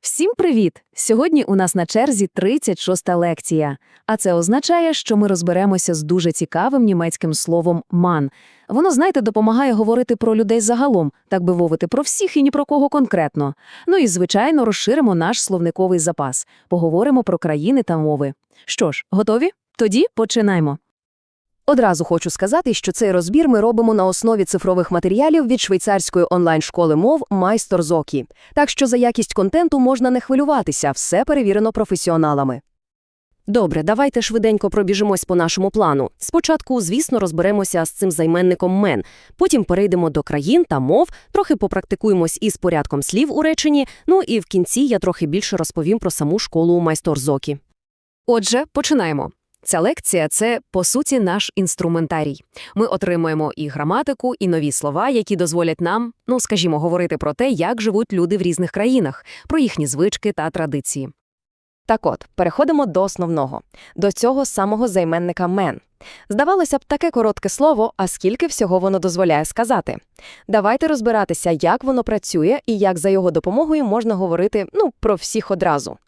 Всім привіт! Сьогодні у нас на черзі 36-та лекція. А це означає, що ми розберемося з дуже цікавим німецьким словом «ман». Воно, знаєте, допомагає говорити про людей загалом, так би мовити, про всіх і ні про кого конкретно. Ну і, звичайно, розширимо наш словниковий запас. Поговоримо про країни та мови. Що ж, готові? Тоді починаємо. Одразу хочу сказати, що цей розбір ми робимо на основі цифрових матеріалів від швейцарської онлайн-школи мов Майстор Зокі. Так що за якість контенту можна не хвилюватися, все перевірено професіоналами. Добре, давайте швиденько пробіжимось по нашому плану. Спочатку, звісно, розберемося з цим займенником «мен», потім перейдемо до країн та мов, трохи попрактикуємось із порядком слів у реченні, ну і в кінці я трохи більше розповім про саму школу Майстор Зокі. Отже, починаємо. Ця лекція це, по суті, наш інструментарій. Ми отримуємо і граматику, і нові слова, які дозволять нам, ну скажімо, говорити про те, як живуть люди в різних країнах, про їхні звички та традиції. Так от, переходимо до основного, до цього самого займенника «мен». Здавалося б, таке коротке слово, а скільки всього воно дозволяє сказати. Давайте розбиратися, як воно працює і як за його допомогою можна говорити, ну, про всіх одразу.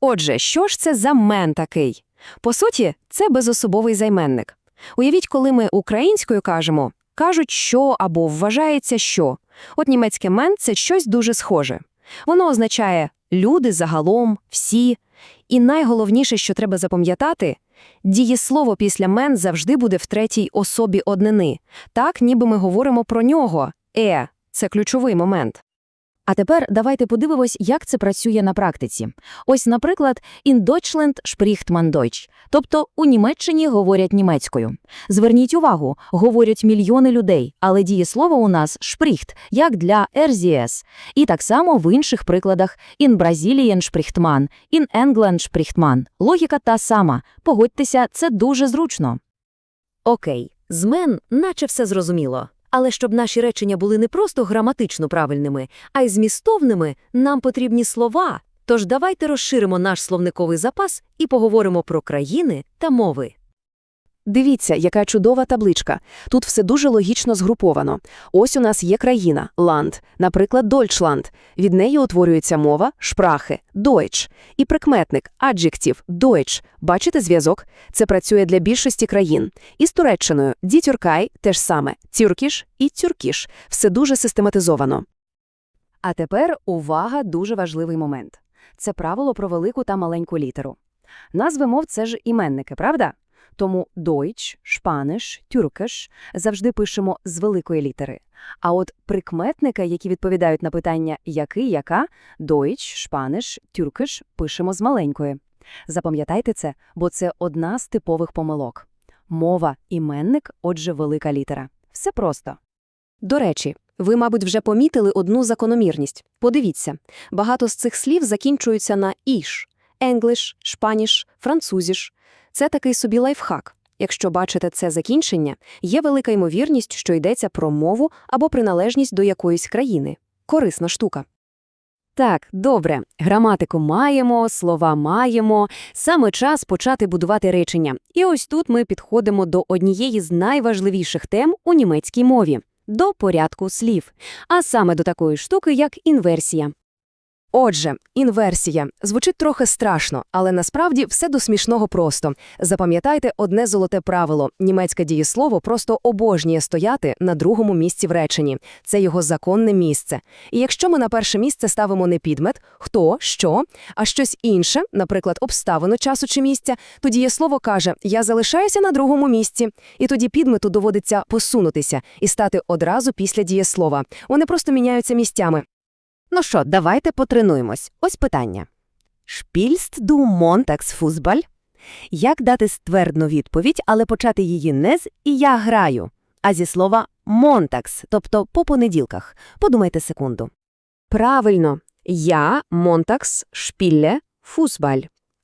Отже, що ж це за мен такий? По суті, це безособовий займенник. Уявіть, коли ми українською кажемо, кажуть що або вважається що. От німецьке мен – це щось дуже схоже. Воно означає люди загалом, всі. І найголовніше, що треба запам'ятати – дієслово після мен завжди буде в третій особі однини. Так, ніби ми говоримо про нього. Е – це ключовий момент. А тепер давайте подивимось, як це працює на практиці. Ось, наприклад, «In Deutschland spricht man Deutsch», тобто у Німеччині говорять німецькою. Зверніть увагу, говорять мільйони людей, але дієслово у нас «spricht», як для «RZS». І так само в інших прикладах «In Brazilian spricht man», «In England spricht man». Логіка та сама. Погодьтеся, це дуже зручно. Окей, з мен наче все зрозуміло. Але щоб наші речення були не просто граматично правильними, а й змістовними, нам потрібні слова. Тож давайте розширимо наш словниковий запас і поговоримо про країни та мови. Дивіться, яка чудова табличка. Тут все дуже логічно згруповано. Ось у нас є країна – ланд, наприклад, Дольчланд. Від неї утворюється мова – шпрахи, Deutsch. І прикметник – adjective, Deutsch. Бачите зв'язок? Це працює для більшості країн. І з Туреччиною – «die Türkei» – теж саме, «Türkisch» і «Türkisch». Все дуже систематизовано. А тепер увага, дуже важливий момент. Це правило про велику та маленьку літеру. Назви мов – це ж іменники, правда? Тому Deutsch, Spanish, Türkisch завжди пишемо з великої літери. А от прикметники, які відповідають на питання «який», «яка», Deutsch, Spanish, Türkisch пишемо з маленької. Запам'ятайте це, бо це одна з типових помилок. Мова – іменник, отже, велика літера. Все просто. До речі, ви, мабуть, вже помітили одну закономірність. Подивіться, багато з цих слів закінчуються на «іш» – English, Spanish, французіш. Це такий собі лайфхак. Якщо бачите це закінчення, є велика ймовірність, що йдеться про мову або приналежність до якоїсь країни. Корисна штука. Так, добре, граматику маємо, слова маємо, саме час почати будувати речення. І ось тут ми підходимо до однієї з найважливіших тем у німецькій мові – до порядку слів, а саме до такої штуки, як інверсія. Отже, інверсія. Звучить трохи страшно, але насправді все до смішного просто. Запам'ятайте одне золоте правило. Німецьке дієслово просто обожнює стояти на другому місці в реченні. Це його законне місце. І якщо ми на перше місце ставимо не підмет, хто, що, а щось інше, наприклад, обставину часу чи місця, то дієслово каже «я залишаюся на другому місці». І тоді підмету доводиться посунутися і стати одразу після дієслова. Вони просто міняються місцями. Ну що, давайте потренуємось. Ось питання. Шпільст ду монтакс фузбаль? Як дати ствердну відповідь, але почати її не з «і я граю», а зі слова «монтакс», тобто по понеділках. Подумайте секунду. Правильно. Я монтакс шпілле фузбаль.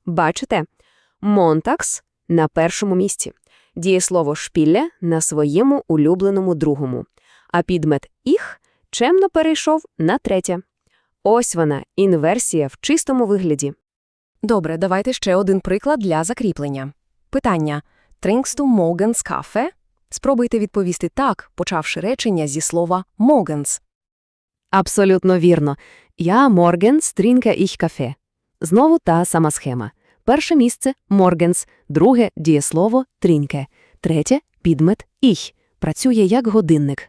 Бачите? Монтакс на першому місці. Дієслово шпілле на своєму улюбленому другому. А підмет «їх» чемно перейшов на третє. Ось вона, інверсія в чистому вигляді. Добре, давайте ще один приклад для закріплення. Питання «Trinkst du morgens Kaffee?» Спробуйте відповісти так, почавши речення зі слова «morgens». Абсолютно вірно. Я Моргенс, трінка їх кафе. Знову та сама схема. Перше місце – Моргенс, друге – дієслово трінке, третє – підмет їх. Працює як годинник.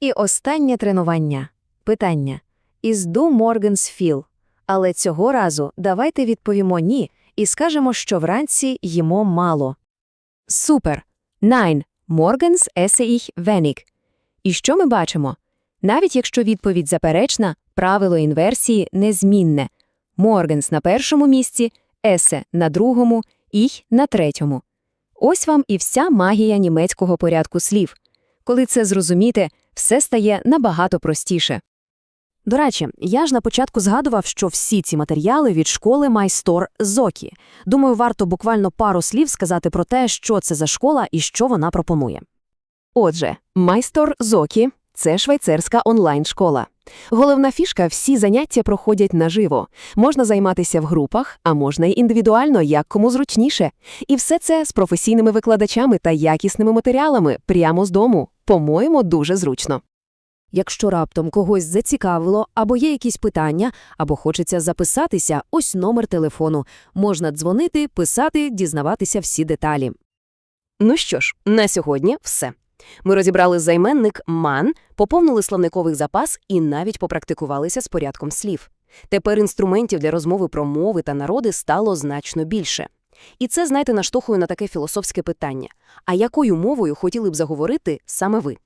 І останнє тренування. Питання. Із Morgans feel? Але цього разу давайте відповімо «ні» і скажемо, що вранці їмо мало. Супер! Morgens esse ich wenig. І що ми бачимо? Навіть якщо відповідь заперечна, правило інверсії незмінне. Morgens на першому місці, esse на другому, ich на третьому. Ось вам і вся магія німецького порядку слів. Коли це зрозуміти, все стає набагато простіше. До речі, я ж на початку згадував, що всі ці матеріали від школи Майстор Зокі. Думаю, варто буквально пару слів сказати про те, що це за школа і що вона пропонує. Отже, Майстор Зокі – це швейцарська онлайн-школа. Головна фішка – всі заняття проходять наживо. Можна займатися в групах, а можна й індивідуально, як кому зручніше. І все це з професійними викладачами та якісними матеріалами прямо з дому. По-моєму, дуже зручно. Якщо раптом когось зацікавило, або є якісь питання, або хочеться записатися, ось номер телефону. Можна дзвонити, писати, дізнаватися всі деталі. Ну що ж, на сьогодні все. Ми розібрали займенник «ман», поповнили словниковий запас і навіть попрактикувалися з порядком слів. Тепер інструментів для розмови про мови та народи стало значно більше. І це, знаєте, наштовхує на таке філософське питання. А якою мовою хотіли б заговорити саме ви?